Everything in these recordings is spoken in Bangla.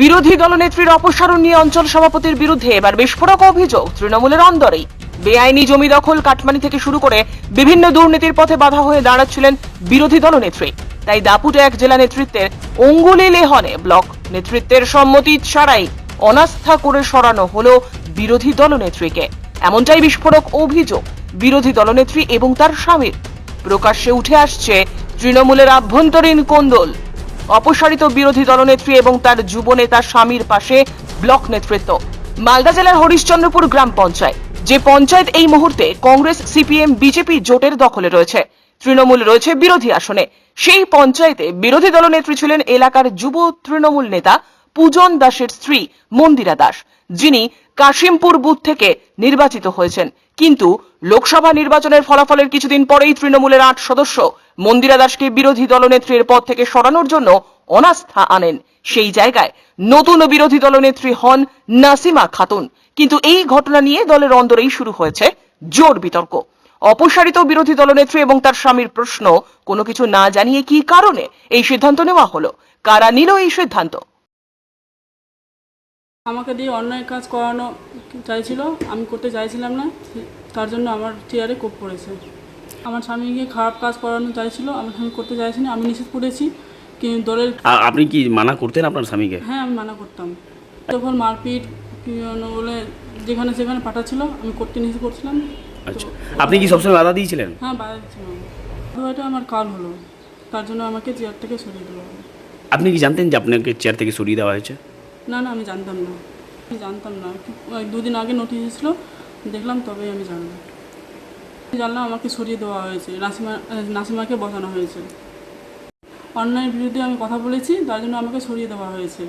বিরোধী দলনেত্রীর অপসারণ নিয়ে অঞ্চল সভাপতির বিরুদ্ধে এবার বিস্ফোরক অভিযোগ তৃণমূলের অন্দরেই। বেআইনি জমি দখল কাটমানি থেকে শুরু করে বিভিন্ন দুর্নীতির পথে বাধা হয়ে দাঁড়াচ্ছিলেন বিরোধী দলনেত্রী। তাই দাপুটে এক জেলা নেতৃত্বের অঙ্গুলি লেহনে ব্লক নেতৃত্বের সম্মতি ছাড়াই অনাস্থা করে সরানো হলো বিরোধী দলনেত্রীকে। এমনটাই বিস্ফোরক অভিযোগ বিরোধী দলনেত্রী এবং তার স্বামীর। প্রকাশ্যে উঠে আসছে তৃণমূলের আভ্যন্তরীণ কোন্দল। অপসারিত বিরোধী দলনেত্রী এবং তার যুব নেতা স্বামীর পাশে ব্লক নেতৃত্ব। মালদা জেলার হরিশ্চন্দ্রপুর গ্রাম পঞ্চায়েত। যে পঞ্চায়েত এই মুহূর্তে কংগ্রেস, সিপিএম, বিজেপি জোটের দখলে রয়েছে। তৃণমূল রয়েছে বিরোধী আসনে। সেই পঞ্চায়েতে বিরোধী দলনেত্রী ছিলেন এলাকার যুব তৃণমূল নেতা পূজন দাসের স্ত্রী মন্দিরা দাস, যিনি কাশিমপুর বুথ থেকে নির্বাচিত হয়েছেন। কিন্তু লোকসভা নির্বাচনের ফলাফলের কিছুদিন পরেই তৃণমূলের আট সদস্য মন্দিরা দাসকে বিরোধী দলনেত্রীর পদ থেকে সরানোর জন্য অনাস্থা আনেন। সেই জায়গায় নতুন বিরোধী দলনেত্রী হন নাসিমা খাতুন। কিন্তু এই ঘটনা নিয়ে দলের অন্দরেই শুরু হয়েছে জোর বিতর্ক। অপসারিত বিরোধী দলনেত্রী এবং তার স্বামীর প্রশ্ন, কোনো কিছু না জানিয়ে কি কারণে এই সিদ্ধান্ত নেওয়া হলো? কারা নিল এই সিদ্ধান্ত? আমাকে দিয়ে অন্যায় কাজ করানো চাইছিল আমি করতে চাইছিলাম না তার জন্য আমার চেয়ারে কোপ পড়েছে। আমার স্বামীকে খারাপ কাজ করানো চাইছিল আমার স্বামী করতে চাইছি না আমি নিষেধ করেছি কিন্তু দলের আপনি কি মানা করতেন আপনার স্বামীকে? হ্যাঁ আমি মানা করতাম। তখন মারপিট বলে যেখানে সেখানে পাঠাচ্ছিল আমি করতে নিষেধ করছিলাম। আচ্ছা। আপনি কি সবসময় বাধা দিয়েছিলেন? হ্যাঁ বাইরে ছিলাম এটা আমার কাল হলো তার জন্য আমাকে চেয়ার থেকে সরিয়ে দেওয়া আপনি কি জানতেন যে আপনাকে চেয়ার থেকে সরিয়ে দেওয়া হয়েছে? না না আমি জানতাম না। আমি জানতাম না। দুদিন আগে নোটিশ এসেছিল। দেখলাম তবেই আমি জানলাম। জানলাম আমাকে সরিয়ে দেওয়া হয়েছে। নাসিমা নাসিমাকে বসানো হয়েছে। অন্যায়ের বিরুদ্ধে আমি কথা বলেছি তার জন্য আমাকে সরিয়ে দেওয়া হয়েছে।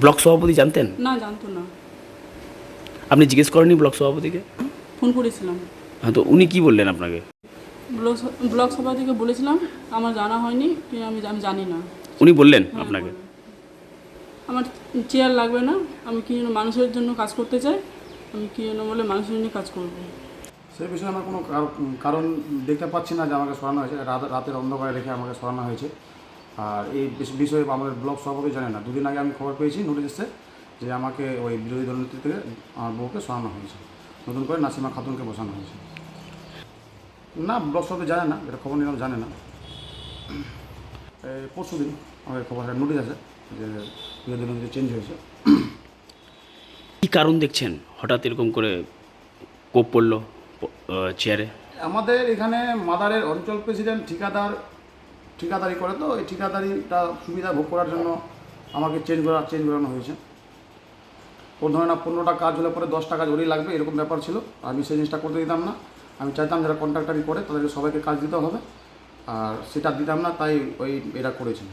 ব্লক সভাপতি জানতেন? না জানতো না। আপনি জিজ্ঞেস করেননি ব্লক সভাপতিকে? ফোন করেছিলাম। হ্যাঁ তো উনি কি বললেন আপনাকে? ব্লক স- ব্লক সভা বলেছিলাম আমার জানা হয়নি আমি আমি জানি না। উনি বললেন হ্যাঁ, আপনাকে। আমার চেয়ার লাগবে না? আমি কি যেন মানুষের জন্য কাজ করতে চাই? আমি কি যেন বলে মানুষের জন্য কাজ করব? সেই বিষয়ে আমার কোনো কার- কারণ দেখতে পাচ্ছি না যে আমাকে সরানো হয়েছে। রাত, রাতের অন্ধকারে রেখে আমাকে সরানো হয়েছে। আর এই বিষ- বিষয়ে আমাদের ব্লক সভাপতি জানে না। দুদিন আগে আমি খবর পেয়েছি নোটিশ এসছে যে আমাকে ওই বিরোধী দলনেত্রী থেকে আমার বউকে সরানো হয়েছে। নতুন করে নাসিমা খাতুনকে বসানো হয়েছে। না ব্লক সভাপতি জানে না, এটা খবর নিলাম জানে না। পরশু দিন আমাদের খবর নোটিশ আছে যে বিরোধী দলনেত্রী চেঞ্জ হয়েছে। কি কারণ দেখছেন? হঠাৎ এরকম করে কোপ পড়ল চেয়ারে আমাদের এখানে মাদারের অঞ্চল প্রেসিডেন্ট ঠিকাদার ঠিকাদারি করে তো এই ঠিকাদারিটা সুবিধা ভোগ করার জন্য আমাকে চেঞ্জ করা চেঞ্জ করানো হয়েছে। ওর ধরে না পনেরোটা কাজ হলে পরে দশটা কাজ ওরই লাগবে এরকম ব্যাপার ছিল। আমি সেই জিনিসটা করতে দিতাম না। আমি চাইতাম যারা কন্ট্রাক্টারি করে তাদেরকে সবাইকে কাজ দিতে হবে। আর সেটা দিতাম না তাই ওই এটা করেছি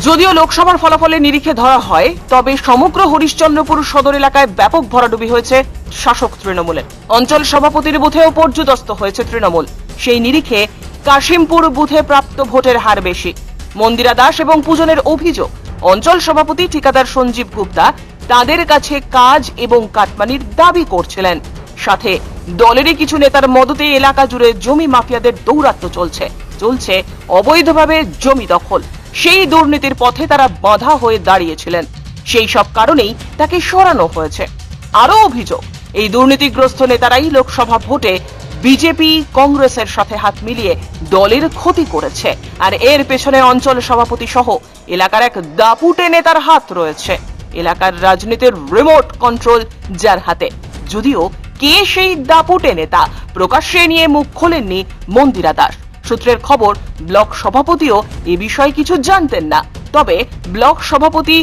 যদিও লোকসভার ফলাফলের নিরিখে ধরা হয়, তবে সমগ্র হরিশ্চন্দ্রপুর সদর এলাকায় ব্যাপক ভরাডুবি হয়েছে শাসক তৃণমূলের অঞ্চল সভাপতির বুথেও পর্যুদস্ত হয়েছে তৃণমূল। সেই নিরিখে কাশিমপুর বুথে প্রাপ্ত ভোটের হার বেশি। মন্দিরা দাস এবং পূজনের অভিযোগ, অঞ্চল সভাপতি ঠিকাদার সঞ্জীব গুপ্তা তাদের কাছে কাজ এবং কাটমানির দাবি করছিলেন। সাথে দলেরই কিছু নেতার মদতে এলাকা জুড়ে জমি মাফিয়াদের দৌরাত্ম্য চলছে। চলছে অবৈধভাবে জমি দখল। সেই দুর্নীতির পথে তারা বাধা হয়ে দাঁড়িয়েছিলেন। সেই সব কারণেই তাকে সরানো হয়েছে। আরও অভিযোগ, এই দুর্নীতিগ্রস্ত নেতারাই লোকসভা ভোটে বিজেপি, কংগ্রেসের সাথে হাত মিলিয়ে দলের ক্ষতি করেছে। আর এর পেছনে অঞ্চল সভাপতি সহ এলাকার এক দাপুটে নেতার হাত রয়েছে। এলাকার রাজনীতির রিমোট কন্ট্রোল যার হাতে। যদিও কে সেই দাপুটে নেতা, প্রকাশ্যে নিয়ে মুখ খোলেননি মন্দিরা দাস। সূত্রের খবর, ব্লক সভাপতিও এ বিষয়ে কিছু জানতেন না। তবে ব্লক সভাপতি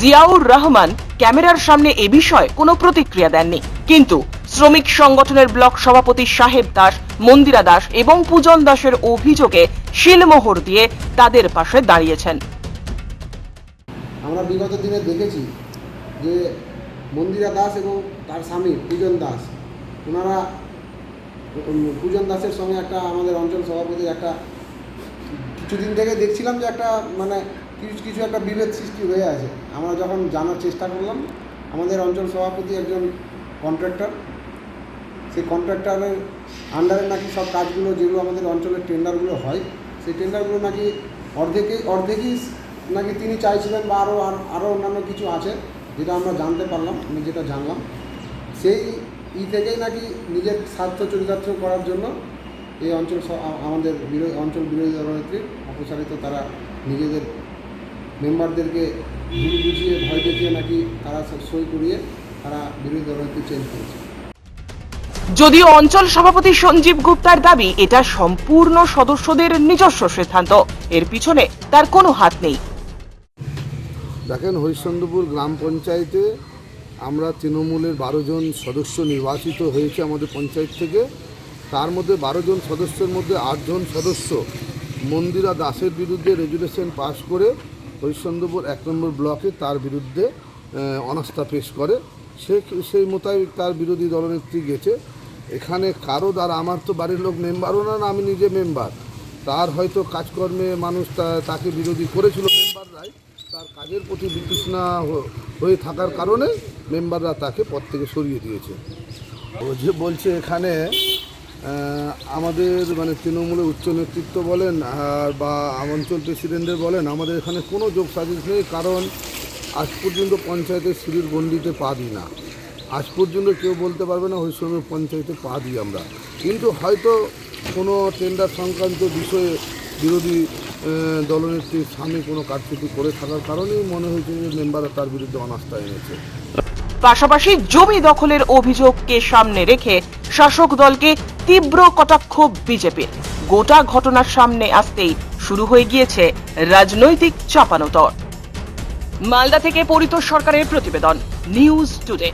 জিয়াউর রহমান ক্যামেরার সামনে এ বিষয়ে কোনো প্রতিক্রিয়া দেননি। কিন্তু শ্রমিক সংগঠনের ব্লক সভাপতি সাহেব দাস, মন্দিরা দাস এবং পূজন দাসের অভিযোগে শিলমোহর দিয়ে তাদের পাশে দাঁড়িয়েছেন। আমরা বিগত দিনে দেখেছি যে মন্দিরা দাস এবং তার স্বামী পূজন দাস, ওনারা পূজন দাসের সঙ্গে একটা আমাদের অঞ্চল সভাপতির একটা কিছুদিন থেকে দেখছিলাম যে একটা মানে কিছু কিছু একটা বিভেদ সৃষ্টি হয়ে আছে। আমরা যখন জানার চেষ্টা করলাম, আমাদের অঞ্চল সভাপতি একজন কন্ট্রাক্টর সেই কন্ট্রাক্টরের আন্ডারে নাকি সব কাজগুলো যেগুলো আমাদের অঞ্চলের টেন্ডারগুলো হয়, সেই টেন্ডারগুলো নাকি অর্ধেকে অর্ধেকই নাকি তিনি চাইছিলেন বা আরও আরও অন্যান্য কিছু আছে, যেটা আমরা জানতে পারলাম, আমি যেটা জানলাম, সেই ই থেকেই নাকি নিজের স্বার্থ চরিতার্থ করার জন্য এই অঞ্চল আমাদের বিরোধী অঞ্চল বিরোধী দলনেত্রী অপসারিত তারা নিজেদের মেম্বারদেরকে ভুল বুঝিয়ে ভয় দেখিয়ে নাকি তারা সব সই করিয়ে তারা বিরোধী দলনেত্রী চেঞ্জ করেছে। যদিও অঞ্চল সভাপতি সঞ্জীব গুপ্তার দাবি এটা সম্পূর্ণ সদস্যদের নিজস্ব সিদ্ধান্ত। এর পিছনে তার কোনো হাত নেই। দেখেন হরিশ্চন্দ্রপুর গ্রাম পঞ্চায়েতে আমরা তৃণমূলের বারো জন সদস্য নির্বাচিত হয়েছে আমাদের পঞ্চায়েত থেকে। তার মধ্যে বারো জন সদস্যের মধ্যে আটজন সদস্য মন্দিরা দাসের বিরুদ্ধে রেজুলেশন পাশ করে হরিশ্চন্দ্রপুর এক নম্বর ব্লকে তার বিরুদ্ধে অনাস্থা পেশ করে। সে সেই মোতাবেক তার বিরোধী দলনেত্রী গেছে। এখানে কারও দ্বারা, আমার তো বাড়ির লোক মেম্বারও না, আমি নিজে মেম্বার। তার হয়তো কাজকর্মে মানুষ তাকে বিরোধী করেছিল মেম্বাররাই তার কাজের প্রতি বিতৃষ্ণা হয়ে থাকার কারণে মেম্বাররা তাকে পদ থেকে সরিয়ে দিয়েছে। ও যে বলছে এখানে আমাদের মানে তৃণমূলের উচ্চ নেতৃত্ব বলেন, আর বা অঞ্চল প্রেসিডেন্টের বলেন, আমাদের এখানে কোনো যোগ সাজেশ নেই, কারণ আজ পর্যন্ত পঞ্চায়েতের সিঁড়ির গণ্ডিতে পা দিই না। আজ পর্যন্ত কেউ বলতে পারবে না হরিশ্চন্দ্র পঞ্চায়েতে পা দিই আমরা। কিন্তু হয়তো কোনো টেন্ডার সংক্রান্ত বিষয়ে বিরোধী দলনেত্রীর সামনে কোনো কারচুপি করে থাকার কারণেই মনে হয়েছে যে মেম্বাররা তার বিরুদ্ধে অনাস্থা এনেছে। পাশাপাশি জমি দখলের অভিযোগকে সামনে রেখে শাসক দলকে তীব্র কটাক্ষ বিজেপির। গোটা ঘটনার সামনে আসতেই শুরু হয়ে গিয়েছে রাজনৈতিক চাপানোতর। মালদা থেকে পরিতোষ সরকারের প্রতিবেদন, নিউজ টুডে।